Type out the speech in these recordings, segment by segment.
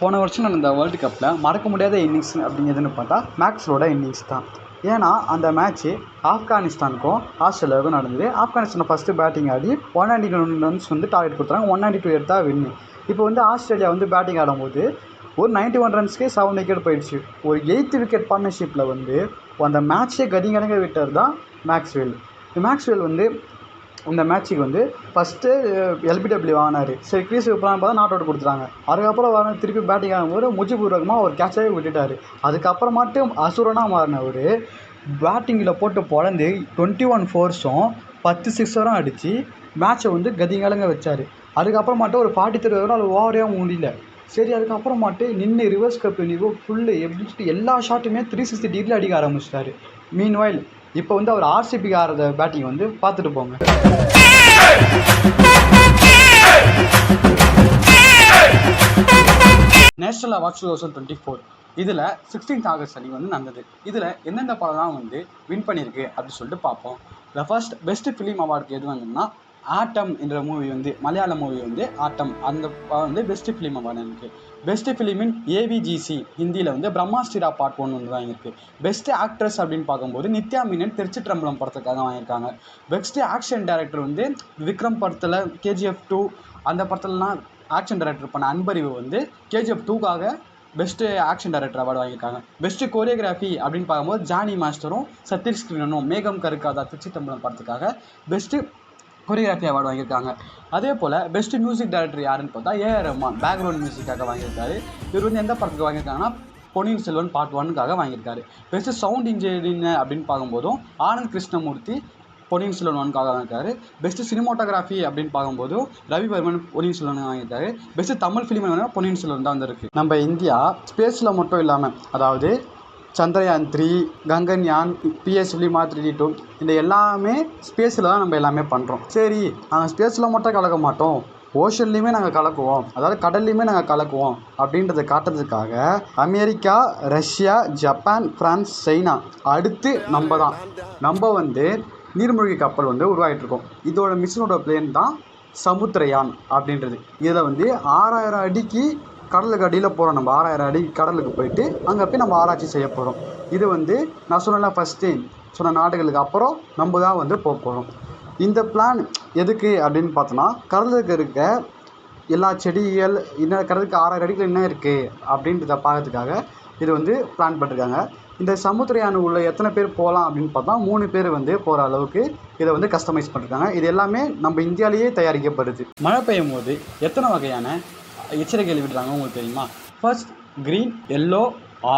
போன வருஷம் நடந்த வேர்ல்டு கப்பில் மறக்க முடியாத இன்னிங்ஸ் அப்படிங்கிறதுன்னு பார்த்தா மேக்ஸ்வெலோட இன்னிங்ஸ் தான். ஏன்னா அந்த மேட்ச்சு ஆப்கானிஸ்தானுக்கும் ஆஸ்திரேலியாவுக்கும் நடந்தது. ஆப்கானிஸ்தான் ஃபஸ்ட்டு பேட்டிங் ஆடி ஒன் நைன்டி டூ ரன்ஸ் வந்து டார்கெட் கொடுத்தாங்க. ஒன் நைன்டி டூ எடுத்தால் வின்னு இப்போ வந்து ஆஸ்திரேலியா வந்து பேட்டிங் ஆடும்போது ஒரு நைன்ட்டி ஒன் ரன்ஸ்க்கே செவன் விக்கெட் போயிடுச்சு. ஒரு எயித் விக்கெட் பார்ட்னர்ஷிப்பில் வந்து அந்த மேட்ச்சே கதிங்கடங்க விட்டர் தான் மேக்ஸ்வெல் மேக்ஸ்வெல் வந்து இந்த மேட்ச்சுக்கு வந்து ஃபஸ்ட்டு எல்பிடபிள்யூ வாங்கினார் சரி கிரீஸ் போகலான்னு பார்த்தா நாட் அவுட் கொடுத்துட்டாங்க. அதுக்கப்புறம் வாங்க திருப்பி பேட்டிங் ஆகும்போது முஜிபூர்வகமாக ஒரு கேட்சாகவே விட்டுட்டார். மட்டும் அசுரனாக மாறினவர் பேட்டிங்கில் போட்டு பொழந்து டுவெண்ட்டி ஒன் ஃபோர்ஸும் பத்து சிக்ஸரும் அடித்து மேட்ச்சை வந்து கதிங்கலங்க வச்சார். அதுக்கப்புறமாட்டும் ஒரு ஃபார்ட்டி த்ரீ வரும் அது ஓவரே முடியல. சரி அதுக்கப்புறமாட்டு நின்று ரிவர்ஸ் கப் நிவோ ஃபுல்லு எப்படின்னு சொல்லிட்டு எல்லா ஷாட்டுமே த்ரீ சிக்ஸ்டி டிகிரியில் அடிக்க ஆரம்பிச்சிட்டாரு. மீன் வாயில் இப்போ வந்து அவர் ஆர்சிபிக்கு ஆடுற பேட்டிங் வந்து பார்த்துட்டு போங்க. National awards two thousand twenty four இதில் சிக்ஸ்டீன்த் ஆகஸ்ட் அன்றைக்கி வந்து நடந்தது. இதில் எந்தெந்த படம்லாம் வந்து வின் பண்ணியிருக்கு அப்படின்னு சொல்லிட்டு பார்ப்போம். த ஃபர்ஸ்ட் பெஸ்ட் ஃபிலிம் அவார்டுக்கு எது வந்ததுன்னா ஆட்டம் என்ற மூவி வந்து மலையாள மூவி வந்து ஆட்டம். அந்த வந்து பெஸ்ட் ஃபிலிம் அவார்டு எனக்கு. பெஸ்ட் ஃபிலிமின் ஏவிஜிசி ஹிந்தியில் வந்து பிரம்மாஸ்டிரா பார்ட் ஒன் வந்து வாங்கியிருக்கு பெஸ்ட் ஆக்ட்ரஸ் அப்படின்னு பார்க்கும்போது நித்யா மீனன் திருச்சிற்றம்பலம் படத்துக்காக வாங்கியிருக்காங்க. பெஸ்ட் ஆக்ஷன் டேரக்டர் வந்து விக்ரம் படத்தில் கேஜிஎஃப் டூ அந்த படத்துலலாம் ஆக்ஷன் டைரக்டர் பண்ண அன்பறிவு வந்து கேஜிஎஃப் டூக்காக பெஸ்ட்டு ஆக்ஷன் டைரக்டர் அவார்டு வாங்கியிருக்காங்க. பெஸ்ட்டு கோரியோகிராஃபி அப்படின்னு பார்க்கும்போது ஜானி மாஸ்டரும் சத்தீஷ் கிருணனும் மேகம் கருக்காதா திருச்சித்தம்பலம் படத்துக்காக பெஸ்ட்டு கொரியோகிராஃபி அவார்டு வாங்கியிருக்காங்க. அதே போல் பெஸ்ட் மியூசிக் டைரக்டர் யாருன்னு பார்த்தா ஏஆர் ரஹ்மான் பேக்ரவுண்ட் மியூசிக்காக வாங்கியிருக்காரு. இவர் வந்து எந்த படத்துக்கு வாங்கியிருக்காங்கன்னா பொன்னியின் செல்வன் பார்ட் ஒன்னுக்காக வாங்கியிருக்காரு. பெஸ்ட்டு சவுண்ட் இன்ஜினியரிங் அப்படின்னு பார்க்கும்போதும் ஆனந்த் கிருஷ்ணமூர்த்தி பொன்னியின் செல்வன் ஒன்காக வாங்கியிருக்காரு. பெஸ்ட்டு சினிமோட்டோகிராஃபி அப்படின்னு பார்க்கும்போது ரவிவர்மன் பொன்னியின் செல்வன் வாங்கியிருக்காரு. பெஸ்ட்டு தமிழ் ஃபிலிம் பொன்னியின் செல்வன் தான் வந்திருக்கு. நம்ம இந்தியா ஸ்பேஸில் மட்டும் இல்லாமல் அதாவது Chandrayaan three Gaganyaan PSLV three two இந்த எல்லாமே ஸ்பேஸில் தான் நம்ம எல்லாமே பண்ணுறோம் சரி நாங்கள் ஸ்பேஸில் மட்டும் கலக்க மாட்டோம். ஓஷன்லேயுமே நாங்கள் கலக்குவோம். அதாவது கடல்லையுமே நாங்கள் கலக்குவோம். அப்படின்றத காட்டுறதுக்காக America Russia Japan France China அடுத்து நம்ம தான். நம்ம வந்து நீர்மூழ்கி கப்பல் வந்து உருவாகிட்டுருக்கோம் இதோட மிஷினோட பிளேன் தான் சமுத்திரயான் அப்படின்றது. இதில் வந்து ஆறாயிரம் அடிக்கு கடலுக்கு அடியில் போகிறோம் நம்ம ஆறாயிரம் அடி கடலுக்கு போயிட்டு அங்கே போய் நம்ம ஆராய்ச்சி செய்ய போகிறோம் இது வந்து நான் சொன்னல ஃபஸ்ட்டு சொன்ன நாடுகளுக்கு அப்புறம் நம்ம தான் வந்து போக போகிறோம் இந்த பிளான் எதுக்கு அப்படின்னு பார்த்தோன்னா கடலுக்கு இருக்க எல்லா செடிகள் என்ன கடலுக்கு ஆறாயிரம் அடிகள் என்ன இருக்குது அப்படின்றத பார்க்கறதுக்காக இது வந்து பிளான் பண்ணிருக்காங்க. இந்த சமுத்திரயான் உள்ள எத்தனை பேர் போகலாம் அப்படின்னு பார்த்தா மூணு பேர் வந்து போகிற அளவுக்கு இதை வந்து கஸ்டமைஸ் பண்ணிருக்காங்க. இது எல்லாமே நம்ம இந்தியாவிலேயே தயாரிக்கப்படுது. மழை பெய்யும் போது எத்தனை வகையான எச்சரிக்கைகள் விடுறாங்க உங்களுக்கு தெரியுமா? First green yellow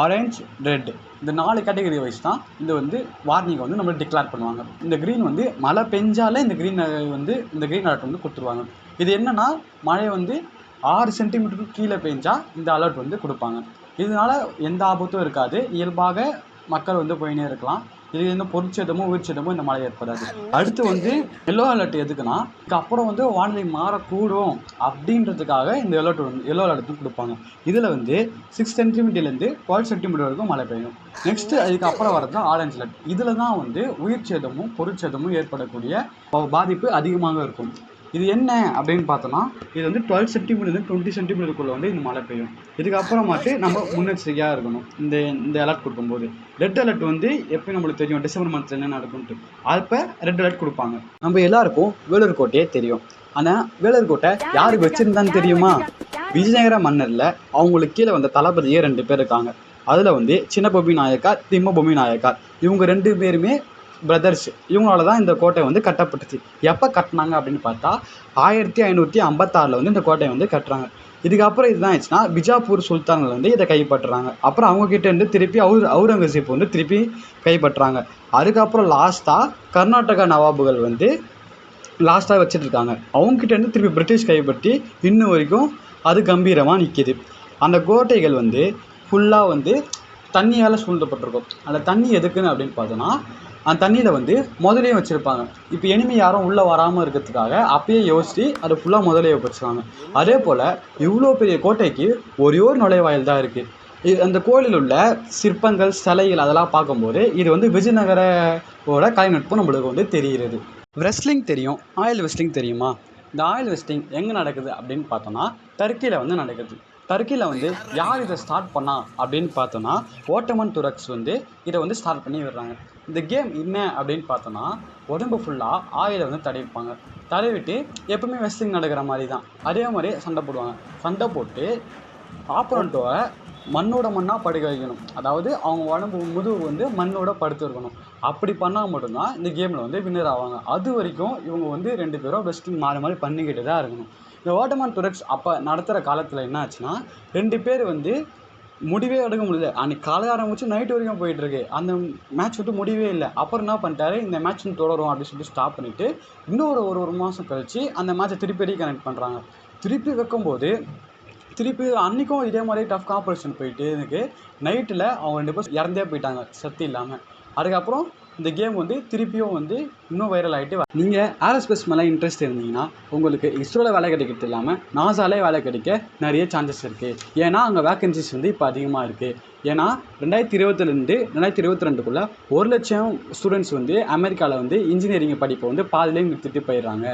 orange red இந்த நாலு கேட்டகரி வைஸ் தான் இது வந்து வார்னிங்கை வந்து நம்ம டிக்ளேர் பண்ணுவாங்க. இந்த க்ரீன் வந்து மழை பெஞ்சாலே இந்த க்ரீன் வந்து இந்த க்ரீன் அலர்ட் வந்து கொடுத்துருவாங்க. இது என்னென்னா மழை வந்து ஆறு சென்டிமீட்டருக்கு கீழே பெஞ்சால் இந்த அலர்ட் வந்து கொடுப்பாங்க. இதனால் எந்த ஆபத்தும் இருக்காது. இயல்பாக மக்கள் வந்து போயினே இருக்கலாம். இது எந்த பொருட்சேதமோ உயிர்ச்சேதமோ இந்த மழை ஏற்படாது. அடுத்து வந்து எல்லோ அலர்ட் எதுக்குன்னா இதுக்கப்புறம் வந்து வானிலை மாறக்கூடும் அப்படின்றதுக்காக இந்த வந்து எல்லோ அலர்ட் கொடுப்பாங்க. இதில் வந்து சிக்ஸ் சென்டிமீட்டர்லேருந்து டுவெல் சென்டிமீட்டர் வரைக்கும் மழை பெய்யும். நெக்ஸ்ட்டு அதுக்கப்புறம் வரது தான் ஆரஞ்சு அலர்ட் இதில் தான் வந்து உயிர்ச்சேதமும் பொருட்சேதமும் ஏற்படக்கூடிய பாதிப்பு அதிகமாக இருக்கும். இது என்ன அப்படின்னு பார்த்தோன்னா இது வந்து டுவெல் சென்டிமீட்டர் டுவெண்ட்டி சென்டிமீட்டருக்குள்ளே வந்து இந்த மழை பெய்யும். இதுக்கப்புறமாட்டு நம்ம முன்னெச்சரிக்கையாக இருக்கணும். இந்த இந்த அலர்ட் கொடுக்கும்போது. ரெட் அலர்ட் வந்து எப்போ நம்மளுக்கு தெரியும் டிசம்பர் மந்த்ல என்ன நடக்கும்ட்டு அப்போ ரெட் அலர்ட் கொடுப்பாங்க. நம்ம எல்லாருக்கும் வேலூர் கோட்டையே தெரியும். ஆனால் வேலூர் கோட்டை யாருக்கு வச்சுருந்தான்னு தெரியுமா? விஜயநகர மன்னரில் அவங்களுக்கு கீழே வந்த தளபதியே ரெண்டு பேர் இருக்காங்க. அதில் வந்து சின்ன பொம்மி நாயக்கார் திம்ம பொம்மி நாயக்கார். இவங்க ரெண்டு பேருமே பிரதர்ஸ் இவங்களால தான் இந்த கோட்டை வந்து கட்டப்பட்டுச்சு எப்போ கட்டினாங்க அப்படின்னு பார்த்தா ஆயிரத்தி ஐநூற்றி ஐம்பத்தாறில் வந்து இந்த கோட்டையை வந்து கட்டுறாங்க. இதுக்கப்புறம் இதுதான் ஆச்சுன்னா பிஜாப்பூர் சுல்தான்கள் வந்து இதை கைப்பற்றுறாங்க. அப்புறம் அவங்கக்கிட்ட இருந்து திருப்பி அவுர் அவுரங்கசீப் வந்து திருப்பி கைப்பற்றுறாங்க. அதுக்கப்புறம் லாஸ்ட்டாக கர்நாடகா நவாபுகள் வந்து லாஸ்ட்டாக வச்சுட்டு இருக்காங்க அவங்ககிட்ட இருந்து திருப்பி பிரிட்டிஷ் கைப்பற்றி இன்னும் வரைக்கும் அது கம்பீரமாக நிற்கிது அந்த கோட்டைகள் வந்து ஃபுல்லாக வந்து தண்ணியால் சூழ்ந்தப்பட்டிருக்கும். அந்த தண்ணி எதுக்குன்னு அப்படின்னு பார்த்தோன்னா அந்த தண்ணியில் வந்து முதலையும் வச்சுருப்பாங்க. இப்போ எனிமி யாரும் உள்ளே வராமல் இருக்கிறதுக்காக அப்பயே யோசித்து அதை ஃபுல்லாக முதலையை வச்சுருவாங்க. அதே போல் இவ்வளோ பெரிய கோட்டைக்கு ஒரே ஒரு நுழைவாயில் தான் இருக்குது அந்த கோயிலில் உள்ள சிற்பங்கள் சிலைகள் அதெல்லாம் பார்க்கும்போது இது வந்து விஜயநகரோட கலைநுட்பம் நம்மளுக்கு வந்து தெரிகிறது. ரெஸ்லிங் தெரியும். ஆயில் வெஸ்லிங் தெரியுமா? இந்த ஆயில் வெஸ்டிங் எங்கே நடக்குது அப்படின்னு பார்த்தோன்னா டர்க்கியில் வந்து நடக்குது. டர்க்கியில் வந்து யார் இதை ஸ்டார்ட் பண்ணா அப்படின்னு பார்த்தோன்னா ஓட்டமன் துரக்ஸ் வந்து இதை வந்து ஸ்டார்ட் பண்ணி விடுறாங்க. இந்த கேம் என்ன அப்படின்னு பார்த்தோன்னா உடம்பு ஃபுல்லாக ஆயிலை வந்து தடவிப்பாங்க தடவிட்டு எப்பவுமே வெஸ்டிங் நடக்கிற மாதிரி தான். அதே மாதிரி சண்டை போடுவாங்க. சண்டை போட்டு ஆப்பரண்ட்டோவை மண்ணோட மண்ணாக படுக்க வைக்கணும். அதாவது அவங்க உடம்பு முதுகு வந்து மண்ணோட படுத்து இருக்கணும். அப்படி பண்ணால் மட்டும்தான் இந்த கேமில் வந்து வின்னர் ஆவாங்க. அது வரைக்கும் இவங்க வந்து ரெண்டு பேரும் பெஸ்ட்டு மாறி மாறி பண்ணிக்கிட்டு தான் இருக்கணும். இந்த ஓட்டமான் துரக்ஸ் அப்போ நடத்துகிற காலத்தில் என்ன ஆச்சுன்னா ரெண்டு பேர் வந்து முடிவே எடுக்க முடியல. அன்றைக்கி காலை ஆரம்பிச்சு நைட்டு வரைக்கும் போயிட்டுருக்கு அந்த மேட்ச் விட்டு முடியவே இல்லை. அப்புறம் என்ன பண்ணிட்டாரு? இந்த மேட்ச் தொடரும் அப்படின்னு சொல்லிட்டு ஸ்டாப் பண்ணிவிட்டு இன்னொரு ஒரு ஒரு மாதம் கழிச்சு அந்த மேட்ச்சை திருப்பி ரீகனெக்ட் பண்ணுறாங்க திருப்பி வைக்கும்போது திருப்பி அன்றைக்கும் இதே மாதிரி டஃப் காம்படிஷன் போயிட்டு எனக்கு நைட்டில் அவங்க ரெண்டு பேரும் இறந்தே போயிட்டாங்க. சக்தி இல்லாமல் அதுக்கப்புறம் இந்த கேம் வந்து திருப்பியும் வந்து இன்னும் வைரல் ஆகிட்டு நீங்கள் ஏரோஸ்பேஸ் மேலே இன்ட்ரெஸ்ட் இருந்தீங்கன்னா உங்களுக்கு இஸ்ரோவில் வேலை கிடைக்கிறது இல்லாமல் நாசாலே வேலை கிடைக்க நிறைய சான்சஸ் இருக்குது ஏன்னா அங்கே வேக்கன்சிஸ் வந்து இப்போ அதிகமாக இருக்குது ஏன்னா ரெண்டாயிரத்தி இருபத்தி ரெண்டு ரெண்டாயிரத்தி இருபத்தி ரெண்டுக்குள்ளே ஒரு லட்சம் ஸ்டூடெண்ட்ஸ் வந்து அமெரிக்காவில் வந்து இன்ஜினியரிங் படிப்பை வந்து பாதிலையும் நிறுத்திட்டு போயிடுறாங்க.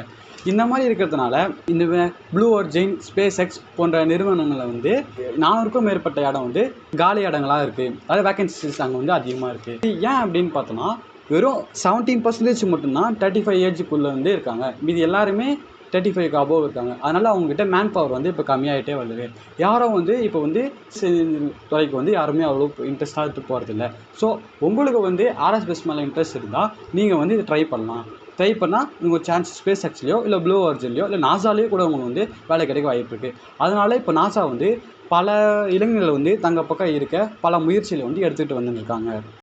இந்த மாதிரி இருக்கிறதுனால இந்த ப்ளூ ஒர்ஜின் ஸ்பேஸ் எக்ஸ் போன்ற நிறுவனங்களை வந்து நானூறுக்கும் மேற்பட்ட இடம் வந்து காலி இடங்களாக இருக்குது அதாவது வேக்கன்சிஸ் அங்கே வந்து அதிகமாக இருக்குது ஏன் அப்படின்னு பார்த்தோன்னா வெறும் செவன்டீன் பர்சன்டேஜ் மட்டும்தான் தேர்ட்டி ஃபைவ் ஏஜுக்குள்ளே வந்து இருக்காங்க. மீதி எல்லாருமே தேர்ட்டி ஃபைவ்க்கு அபோவ் இருக்காங்க. அதனால் அவங்ககிட்ட மேன் பவர் வந்து இப்போ கம்மியாகிட்டே வருது. யாரும் வந்து இப்போ வந்து துறைக்கு வந்து யாருமே அவ்வளோ இன்ட்ரெஸ்டாக எடுத்து போகிறதில்ல ஸோ உங்களுக்கு வந்து ஆர்எஸ் பெஸ் மேலே இன்ட்ரெஸ்ட் இருந்தால் நீங்கள் வந்து இதை ட்ரை பண்ணலாம். ட்ரை பண்ணால் உங்கள் சான்ஸ் ஸ்பேஸ் எக்ஸ்லையோ இல்லை ப்ளூ ஒர்ஜன்லையோ இல்லை நாசாலேயோ கூட உங்களுக்கு வந்து வேலை கிடைக்க வாய்ப்பு இருக்குது அதனால் இப்போ நாசா வந்து பல இளைஞர்கள் வந்து தங்கள் பக்கம் இருக்க பல முயற்சிகளை வந்து எடுத்துகிட்டு வந்துருக்காங்க